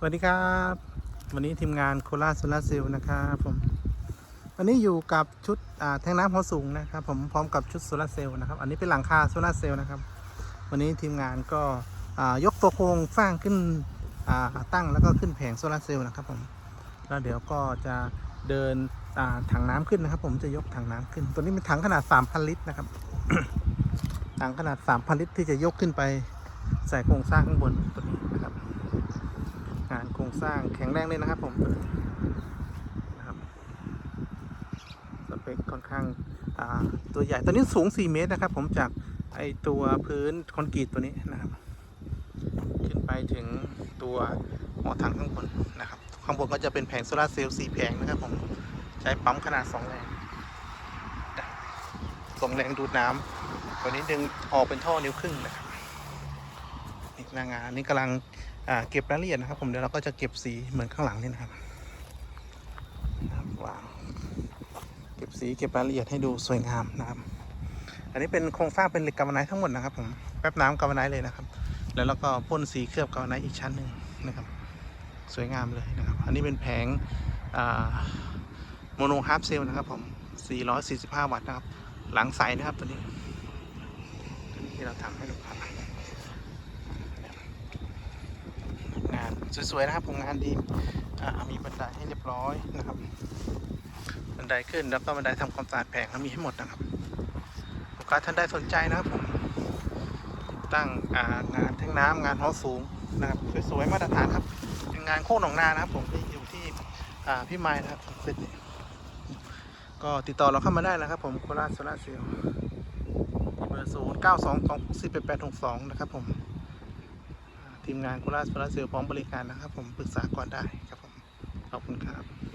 สวัสดีครับ วันนี้ทีมงานโคราชโซลาเซลล์นะครับผมวันนี้อยู่กับชุดอ่าแทงน้ำหัวสูงนะครับ ผมพร้อมกับชุดโซลาร์เซลล์นะครับ อันนี้เป็นหลังคาโซลาร์เซลล์นะครับ วันนี้ทีมงานก็ยกตัวโครงสร้างขึ้นตั้งแล้วก็ขึ้นแผงโซลาร์เซลล์นะครับผมแล้วเดี๋ยวก็จะเดินถังน้ำขึ้นนะครับ ผมจะยกถังน้ำขึ้น ตัวนี้เป็นถังขนาด 3,000 ลิตรนะครับถังขนาด 3,000 ลิตรที่จะยกขึ้นไปใส่โครงสร้างข้างบนตัวนี้ รงสร้างแข็งแรงเลยนะครับผมนะครับสเปคค่อนข้างตัวใหญ่ตัวนี้สูง 4 เมตรนะครับ ผมจากไอตัวพื้นคอนกรีตตัวนี้นะครับ ขึ้นไปถึงตัวหัวถังข้างบนนะครับ ข้างบนก็จะเป็นแผงโซลาเซลล์4แผงนะครับผมใช้ปั๊มขนาด 2 แรงส่งแรงดูดน้ำตัวนี้ดึงออกเป็นท่อนิ้วครึ่งนะครับนี่นางานนี้กำลัง เก็บรายละเอียดนะครับ ผมเดี๋ยวเราก็จะเก็บสีเหมือนข้างหลังนี่นะครับนะครับวางเก็บสีเก็บรายละเอียดให้ดูสวยงามนะครับ อันนี้เป็นโครงสร้างเป็นเหล็กกาวไนท์ทั้งหมดนะครับ ผมแป๊บน้ำกาวไนท์เลยนะครับ แล้วเราก็พ่นสีเคลือบกาวไนท์อีกชั้นหนึ่งนะครับ สวยงามเลยนะครับ อันนี้เป็นแผงโมโนฮาร์ฟเซลนะครับ ผม 445 วัตต์นะครับ หลังใสนะครับตัวนี้ตัวนี้ที่เราทำให้ลูกค้า งาน สวยๆนะครับผมงานดีมีบันไดให้เรียบร้อยนะครับ บันไดขึ้นแล้วก็บันไดทำความสะอาดแผงแล้วมีให้หมดนะครับลูกค้าท่านใดสนใจนะครับผมตั้งงานแท่งน้ำงานหอสูงนะครับสวยๆมาตรฐานครับเป็นงานโค้งหนองนานะครับ ผมที่อยู่ที่พี่ไม้นะครับเสร็จก็ติดต่อเราเข้ามาได้นะครับผมโคราชโซล่าเซลล์เบอร์ศูนย์เก้าสองสองสี่แปดแปดหกสองนะครับผม ทีมงานโคราชพลาเซลพร้อมบริการนะครับ ผมปรึกษาก่อนได้ครับผมขอบคุณครับ